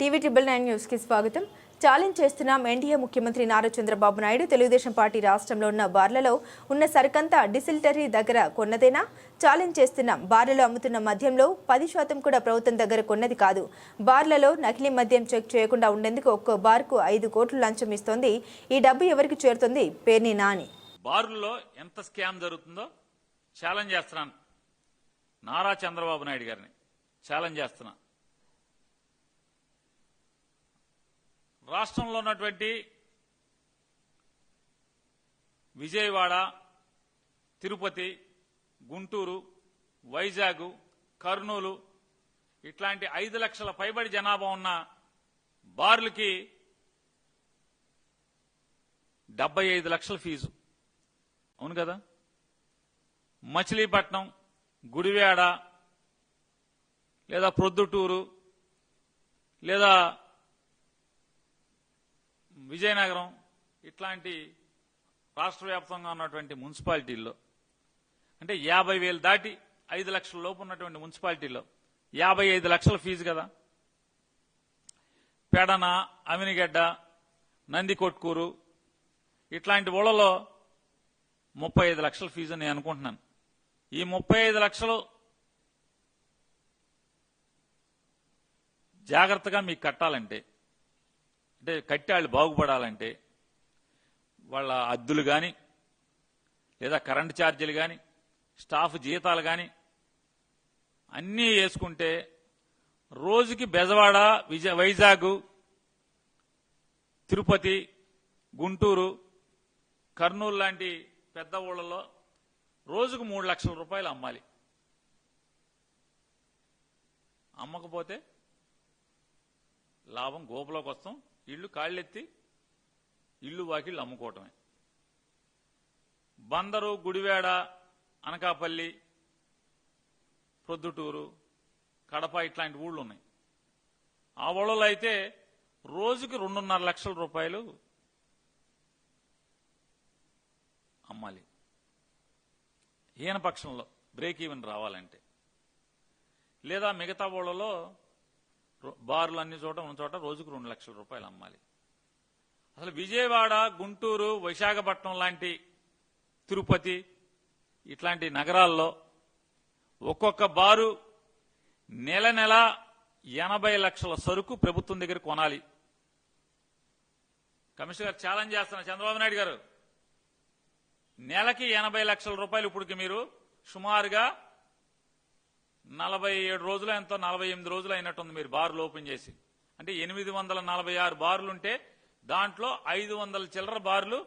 TV triple nine న్యూస్కి స్వాగతం. Challenge చేస్తున్నాం ఎన్డీఏ ముఖ్యమంత్రి నారా చంద్రబాబు నాయుడు. తెలుగుదేశం పార్టీ రాష్ట్రంలో ఉన్న బార్లలో ఉన్న సరుకంతా డిసిల్టరీ దగ్గర కొన్నదేనా? ఛాలెంజ్ చేస్తున్నాం బార్లలో అమ్ముతున్న మద్యంలో పది శాతం కూడా ప్రభుత్వం దగ్గర కొన్నది కాదు. బార్లలో నకిలీ మద్యం చెక్ చేయకుండా ఉండేందుకు ఒక్కో బార్కు ఐదు కోట్లు లంచం ఇస్తోంది. ఈ డబ్బు ఎవరికి చేరుతుంది? పేర్ని నాని. బార్లలో ఎంత స్కామ్ జరుగుతుందో ఛాలెంజ్ చేస్తున్నాను. నారా చంద్రబాబు నాయుడు గారిని ఛాలెంజ్ చేస్తున్నాను. రాష్ట్రంలో ఉన్నటువంటి విజయవాడ తిరుపతి గుంటూరు వైజాగ్ కర్నూలు ఇట్లాంటి ఐదు లక్షల పైబడి జనాభా ఉన్న బార్లకి డెబ్బై ఐదు లక్షల ఫీజు. అవును కదా? మచిలీపట్నం గుడివాడ లేదా ప్రొద్దుటూరు లేదా విజయనగరం ఇట్లాంటి రాష్ట్ర వ్యాప్తంగా ఉన్నటువంటి మున్సిపాలిటీల్లో అంటే యాభై వేలు దాటి ఐదు లక్షల లోపు ఉన్నటువంటి మున్సిపాలిటీలో యాభై ఐదు లక్షల ఫీజు కదా. పెడన అమినిగడ్డ నందికొట్కూరు ఇట్లాంటి ఊళ్ళలో ముప్పై ఐదు లక్షల ఫీజు అని నేను అనుకుంటున్నాను. ఈ ముప్పై ఐదు లక్షలు జాగ్రత్తగా మీకు కట్టాలంటే అంటే కట్టాళ్ళు బాగుపడాలంటే వాళ్ళ అద్దులు కానీ లేదా కరెంటు ఛార్జీలు కానీ స్టాఫ్ జీతాలు కానీ అన్నీ వేసుకుంటే రోజుకి బెజవాడ విజయ వైజాగ్ తిరుపతి గుంటూరు కర్నూలు లాంటి పెద్ద ఊళ్ళలో రోజుకు మూడు లక్షల రూపాయలు అమ్మాలి. అమ్మకపోతే లాభం గోపులోకి వస్తాం. ఇల్లు కాళ్ళెత్తి ఇల్లు వాకిళ్ళు అమ్ముకోవటమే. బందరు గుడివేడ అనకాపల్లి ప్రొద్దుటూరు కడప ఇట్లాంటి ఊళ్ళు ఉన్నాయి ఆ ఊళ్ళలో అయితే రోజుకి రెండున్నర లక్షల రూపాయలు అమ్మాలి. ఈయన పక్షంలో బ్రేక్ ఈవెన్ రావాలంటే. లేదా మిగతా ఊళ్ళలో బార్లు అన్ని చోట ఉన్న చోట రోజుకు రెండు లక్షల రూపాయలు అమ్మాలి. అసలు విజయవాడ గుంటూరు విశాఖపట్నం లాంటి తిరుపతి ఇట్లాంటి నగరాల్లో ఒక్కొక్క బారు నెల నెల ఎనభై లక్షల సరుకు ప్రభుత్వం దగ్గర కొనాలి. కమిషనర్ గారు ఛాలెంజ్ చేస్తున్నారు. చంద్రబాబు నాయుడు గారు నెలకి ఎనభై లక్షల రూపాయలు ఇప్పటికి మీరు సుమారుగా నలభై ఏడు రోజులు ఎంతో నలభై ఎనిమిది రోజులు అయినట్టుంది మీరు బార్లు ఓపెన్ చేసి. అంటే ఎనిమిది వందల నలభై ఆరు బార్లు ఉంటే దాంట్లో ఐదు వందల చిల్లర బార్లు